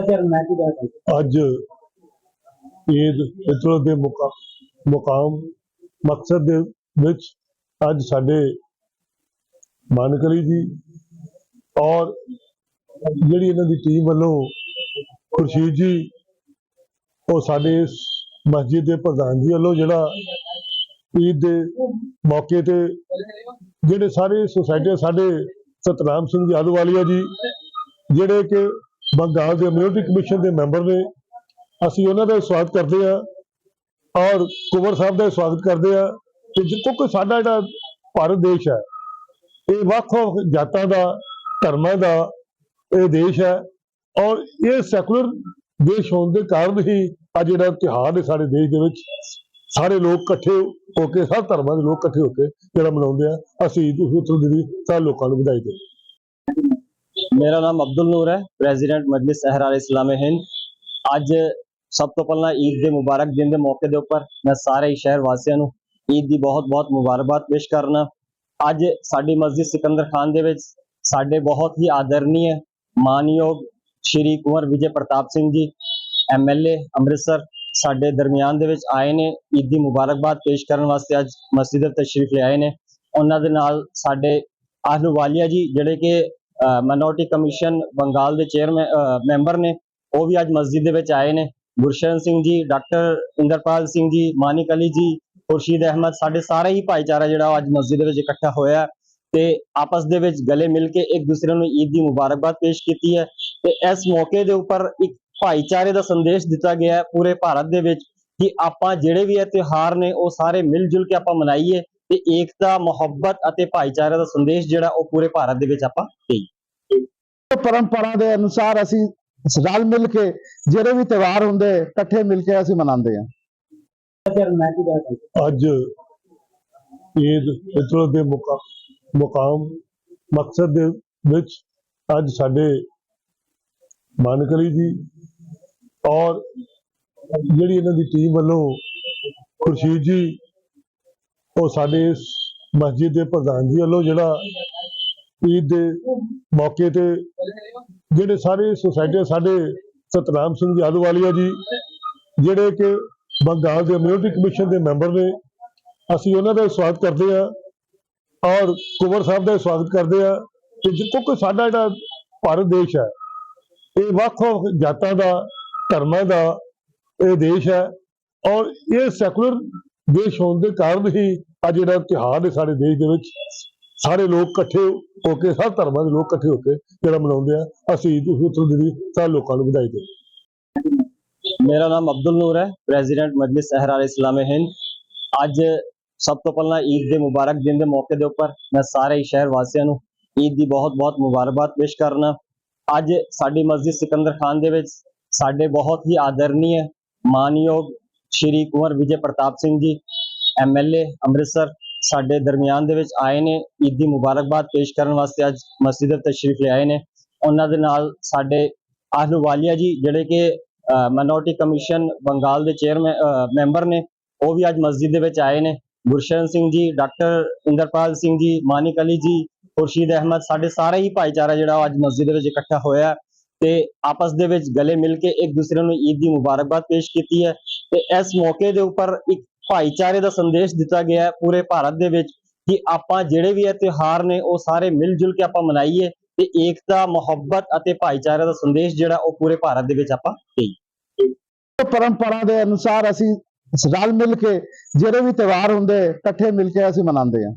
ਅੱਜ ਈਦ ਫਿਤਰ ਦੇ ਮੁਕਾਮ ਮਕਸਦ ਦੇ ਵਿੱਚ ਅੱਜ ਸਾਡੇ ਮਾਨਕਲੀ ਜੀ ਔਰ ਜਿਹੜੀ ਇਹਨਾਂ ਦੀ ਟੀਮ ਵੱਲੋਂ ਖੁਰਸ਼ੀਦ ਜੀ, ਉਹ ਸਾਡੇ ਇਸ ਮਸਜਿਦ ਦੇ ਪ੍ਰਧਾਨ ਜੀ ਵੱਲੋਂ ਜਿਹੜਾ ਈਦ ਦੇ ਮੌਕੇ ਤੇ ਜਿਹੜੇ ਸਾਰੇ ਸੁਸਾਇਟੀ ਸਾਡੇ ਸਤਨਾਮ ਸਿੰਘ ਜੀ ਆਲੂਵਾਲੀਆ ਜੀ, ਜਿਹੜੇ ਕਿ ਬੰਗਾਲ ਦੇ ਇਮਿਊਨਿਟੀ ਕਮਿਸ਼ਨ ਦੇ ਮੈਂਬਰ ਨੇ। ਅਸੀਂ ਉਹਨਾਂ ਦਾ ਸਵਾਗਤ ਕਰਦੇ ਹਾਂ ਔਰ ਕੁੰਵਰ ਸਾਹਿਬ ਦਾ ਸਵਾਗਤ ਕਰਦੇ ਹਾਂ ਕਿ ਕਿਉਂਕਿ ਸਾਡਾ ਜਿਹੜਾ ਭਾਰਤ ਦੇਸ਼ ਹੈ, ਇਹ ਵੱਖ-ਵੱਖ ਜਾਤਾਂ ਦਾ, ਧਰਮਾਂ ਦਾ ਇਹ ਦੇਸ਼ ਹੈ ਔਰ ਇਹ ਸੈਕੂਲਰ ਦੇਸ਼ ਹੋਣ ਦੇ ਕਾਰਨ ਹੀ ਅੱਜ ਜਿਹੜਾ ਤਿਉਹਾਰ ਹੈ ਸਾਡੇ ਦੇਸ਼ ਦੇ ਵਿੱਚ, ਸਾਰੇ ਲੋਕ ਇਕੱਠੇ ਹੋ ਕੇ ਸਭ ਧਰਮਾਂ ਦੇ ਲੋਕ ਇਕੱਠੇ ਹੋ ਕੇ ਜਿਹੜਾ ਮਨਾਉਂਦੇ ਆ। ਅਸੀਂ ਈਦ ਉਲ ਫਿਤਰ ਦੀ ਸਾਰੇ ਲੋਕਾਂ ਨੂੰ ਵਧਾਈ ਦੇ ਮੇਰਾ ਨਾਮ ਅਬਦੁਲ ਨੂਰ ਹੈ, ਪ੍ਰੈਜ਼ੀਡੈਂਟ ਮਜਲਿਸ ਅਹਿਰਾਰ ਇਸਲਾਮ ਹਿੰਦ। ਅੱਜ ਸਭ ਤੋਂ ਪਹਿਲਾਂ ਈਦ ਦੇ ਮੁਬਾਰਕ ਦਿਨ ਦੇ ਮੌਕੇ ਦੇ ਉੱਪਰ ਮੈਂ ਸਾਰੇ ਸ਼ਹਿਰ ਵਾਸੀਆਂ ਨੂੰ ਈਦ ਦੀ ਬਹੁਤ-ਬਹੁਤ ਮੁਬਾਰਕਬਾਦ ਪੇਸ਼ ਕਰਨਾ। ਅੱਜ ਸਾਡੀ ਮਸਜਿਦ ਸਿਕੰਦਰ ਖਾਨ ਦੇ ਵਿੱਚ ਸਾਡੇ ਬਹੁਤ ਹੀ ਆਦਰਨੀय ਮਾਨਯੋਗ ਸ਼੍ਰੀ ਕੁੰਵਰ ਵਿਜੇ ਪ੍ਰਤਾਪ ਸਿੰਘ ਜੀ ਐਮਐਲਏ ਅੰਮ੍ਰਿਤਸਰ ਸਾਡੇ ਦਰਮਿਆਨ ਦੇ ਵਿੱਚ ਆਏ ਨੇ। ਈਦ ਦੀ ਮੁਬਾਰਕਬਾਦ ਪੇਸ਼ ਕਰਨ ਵਾਸਤੇ ਅੱਜ ਮਸਜਿਦ ਤੇ ਤਸ਼ਰੀਫ ਲਿਆਏ ਨੇ। ਉਹਨਾਂ ਦੇ ਨਾਲ ਸਾਡੇ ਆਹਲੂਵਾਲੀਆ ਜੀ, ਜਿਹੜੇ ਕਿ ਮਾਈਨੋਰਟੀ ਕਮਿਸ਼ਨ ਬੰਗਾਲ ਦੇ ਚੇਅਰਮੈਨ ਮੈਂਬਰ ਨੇ। ਉਹ ਵੀ ਅੱਜ ਮਸਜਿਦ ਦੇ ਵਿੱਚ ਆਏ ਨੇ। ਗੁਰਸ਼ਰਨ ਸਿੰਘ ਜੀ ਡਾਕਟਰ ਇੰਦਰਪਾਲ ਸਿੰਘ ਜੀ, ਮਾਨਿਕ ਅਲੀ ਜੀ, ਖੁਰਸ਼ੀਦ ਅਹਿਮਦ, ਸਾਡੇ ਸਾਰੇ ਹੀ ਭਾਈਚਾਰਾ ਜਿਹੜਾ ਉਹ ਅੱਜ ਮਸਜਿਦ ਦੇ ਵਿੱਚ ਇਕੱਠਾ ਹੋਇਆ ਹੈ। ਤੇ ਆਪਸ ਦੇ ਵਿੱਚ ਗਲੇ ਮਿਲ ਕੇ ਇੱਕ ਦੂਸਰੇ ਨੂੰ ਈਦ ਦੀ ਮੁਬਾਰਕਬਾਦ ਪੇਸ਼ ਕੀਤੀ ਹੈ। ਤੇ ਇਸ ਮੌਕੇ ਦੇ ਉੱਪਰ ਇੱਕ ਭਾਈਚਾਰੇ ਦਾ ਸੰਦੇਸ਼ ਦਿੱਤਾ ਗਿਆ ਹੈ ਪੂਰੇ ਭਾਰਤ ਦੇ ਵਿੱਚ ਕਿ ਆਪਾਂ ਜਿਹੜੇ ਵੀ ਇਹ ਤਿਉਹਾਰ ਨੇ, ਉਹ ਸਾਰੇ ਮਿਲ ਜੁਲ ਕੇ ਆਪਾਂ ਮਨਾਈਏ। ਤੇ ਏਕਤਾ ਮੁਹੱਬਤ ਅਤੇ ਭਾਈਚਾਰੇ ਦਾ ਸੰਦੇਸ਼ ਜਿਹੜਾ ਉਹ ਪੂਰੇ ਭਾਰਤ ਦੇ ਵਿੱਚ ਆਪਾਂ ਦੇਈਏ। ਪਰੰਪਰਾ ਦੇ ਅਨੁਸਾਰ ਅਸੀਂ ਰਲ ਮਿਲ ਕੇ ਜਿਹੜੇ ਵੀ ਤਿਉਹਾਰ ਹੁੰਦੇ ਇਕੱਠੇ ਮਿਲ ਕੇ ਅਸੀਂ ਮਨਾਉਂਦੇ ਸਕਦਾ ਅੱਜ ਈਦ ਫਿਤਰ ਦੇ ਮੁਕਾ- ਮੁਕਾਮ ਮਕਸਦ ਦੇ ਵਿੱਚ ਅੱਜ ਸਾਡੇ ਮਾਨਕਲੀ ਜੀ ਔਰ ਜਿਹੜੀ ਇਹਨਾਂ ਦੀ ਟੀਮ ਵੱਲੋਂ ਖੁਰਸ਼ੀਦ ਜੀ ਉਹ ਸਾਡੇ ਇਸ ਮਸਜਿਦ ਦੇ ਪ੍ਰਧਾਨ ਜੀ ਵੱਲੋਂ ਜਿਹੜਾ ਈਦ ਦੇ ਮੌਕੇ ਤੇ ਜਿਹੜੇ ਸਾਰੇ ਸੁਸਾਇਟੀ ਸਾਡੇ ਸਤਨਾਮ ਸਿੰਘ ਜੀ ਜੀ, ਜਿਹੜੇ ਕਿ ਬੰਗਾਲ ਦੇ ਇਮਿਊਨਿਟੀ ਕਮਿਸ਼ਨ ਦੇ ਮੈਂਬਰ ਨੇ, ਅਸੀਂ ਉਹਨਾਂ ਦਾ ਸਵਾਗਤ ਕਰਦੇ ਹਾਂ ਔਰ ਕੁੰਵਰ ਸਾਹਿਬ ਦਾ ਸਵਾਗਤ ਕਰਦੇ ਹਾਂ ਕਿ ਜਿ- ਕਿਉਂਕਿ ਸਾਡਾ ਜਿਹੜਾ ਭਾਰਤ ਦੇਸ਼ ਹੈ, ਇਹ ਵੱਖ-ਵੱਖ ਜਾਤਾਂ ਦਾ, ਧਰਮਾਂ ਦਾ ਇਹ ਦੇਸ਼ ਹੈ ਔਰ ਇਹ ਸੈਕੂਲਰ ਦੇਸ਼ ਹੋਣ ਦੇ ਕਾਰਨ ਹੀ ਅੱਜ ਜਿਹੜਾ ਤਿਉਹਾਰ ਹੈ ਸਾਡੇ ਦੇਸ਼ ਦੇ ਵਿੱਚ, ਸਾਰੇ ਲੋਕ ਇਕੱਠੇ ਹੋ ਕੇ ਸਭ ਧਰਮਾਂ ਦੇ ਲੋਕ ਇਕੱਠੇ ਹੋ ਕੇ ਜਿਹੜਾ ਮਨਾਉਂਦੇ ਆ, ਅਸੀਂ ਈਦ ਉਲ ਦੀ ਸਾਰੇ ਲੋਕਾਂ ਨੂੰ ਵਧਾਈ ਦੇ ਮੇਰਾ ਨਾਮ ਅਬਦੁਲ ਨੂਰ ਹੈ, ਪ੍ਰੈਜ਼ੀਡੈਂਟ ਮਜਲਿਸ ਅਹਿਰਾਰ ਇਸਲਾਮ ਹਿੰਦ। ਅੱਜ ਸਭ ਤੋਂ ਪਹਿਲਾਂ ਈਦ ਦੇ ਮੁਬਾਰਕ ਦਿਨ ਦੇ ਮੌਕੇ ਦੇ ਉੱਪਰ ਮੈਂ ਸਾਰੇ ਸ਼ਹਿਰ ਵਾਸੀਆਂ ਨੂੰ ਈਦ ਦੀ ਬਹੁਤ-ਬਹੁਤ ਮੁਬਾਰਕਬਾਦ ਪੇਸ਼ ਕਰਨਾ। ਅੱਜ ਸਾਡੀ ਮਸਜਿਦ ਸਿਕੰਦਰ ਖਾਨ ਦੇ ਵਿੱਚ ਸਾਡੇ ਬਹੁਤ ਹੀ ਆਦਰਨੀय ਮਾਨਯੋਗ ਸ਼੍ਰੀ ਕੁੰਵਰ ਵਿਜੇ ਪ੍ਰਤਾਪ ਸਿੰਘ ਜੀ ਐਮਐਲਏ ਅੰਮ੍ਰਿਤਸਰ ਸਾਡੇ ਦਰਮਿਆਨ ਦੇ ਵਿੱਚ ਆਏ ਨੇ, ਈਦ ਦੀ ਮੁਬਾਰਕਬਾਦ ਪੇਸ਼ ਕਰਨ ਵਾਸਤੇ ਅੱਜ ਮਸਜਿਦ ਤੇ ਤਸ਼ਰੀਫ ਲਿਆਏ ਨੇ। ਉਹਨਾਂ ਦੇ ਨਾਲ ਸਾਡੇ ਆਹਲੂਵਾਲੀਆ ਜੀ, ਜਿਹੜੇ ਕਿ ਮਾਈਨੋਰਟੀ ਕਮਿਸ਼ਨ ਬੰਗਾਲ ਦੇ ਚੇਅਰਮੈਨ ਮੈਂਬਰ ਨੇ, ਉਹ ਵੀ ਅੱਜ ਮਸਜਿਦ ਦੇ ਵਿੱਚ ਆਏ ਨੇ। ਗੁਰਸ਼ਰਨ ਸਿੰਘ ਜੀ, ਡਾਕਟਰ ਇੰਦਰਪਾਲ ਸਿੰਘ ਜੀ, ਮਾਨਿਕ ਅਲੀ ਜੀ, ਖੁਰਸ਼ੀਦ ਅਹਿਮਦ, ਸਾਡੇ ਸਾਰੇ ਹੀ ਭਾਈਚਾਰਾ ਜਿਹੜਾ ਉਹ ਅੱਜ ਮਸਜਿਦ ਦੇ ਵਿੱਚ ਇਕੱਠਾ ਹੋਇਆ ਤੇ ਆਪਸ ਦੇ ਵਿੱਚ ਗਲੇ ਮਿਲ ਕੇ ਇੱਕ ਦੂਸਰੇ ਨੂੰ ਈਦ ਦੀ ਮੁਬਾਰਕਬਾਦ ਪੇਸ਼ ਕੀਤੀ ਹੈ। ਤੇ ਇਸ ਮੌਕੇ ਦੇ ਉੱਪਰ ਇੱਕ ਭਾਈਚਾਰੇ ਦਾ ਸੰਦੇਸ਼ ਦਿੱਤਾ ਗਿਆ ਹੈ ਪੂਰੇ ਭਾਰਤ ਦੇ ਵਿੱਚ ਕਿ ਆਪਾਂ ਜਿਹੜੇ ਵੀ ਇਹ ਤਿਉਹਾਰ ਨੇ, ਉਹ ਸਾਰੇ ਮਿਲ ਜੁਲ ਕੇ ਆਪਾਂ ਮਨਾਈਏ ਤੇ ਏਕਤਾ, ਮੁਹੱਬਤ ਅਤੇ ਭਾਈਚਾਰੇ ਦਾ ਸੰਦੇਸ਼ ਜਿਹੜਾ, ਉਹ ਪੂਰੇ ਭਾਰਤ ਦੇ ਵਿੱਚ ਆਪਾਂ ਦੇਈਏ। ਪਰੰਪਰਾ ਦੇ ਅਨੁਸਾਰ ਅਸੀਂ ਰਲ ਮਿਲ ਕੇ ਜਿਹੜੇ ਵੀ ਤਿਉਹਾਰ ਹੁੰਦੇ, ਇਕੱਠੇ ਮਿਲ ਕੇ ਅਸੀਂ ਮਨਾਉਂਦੇ ਹਾਂ।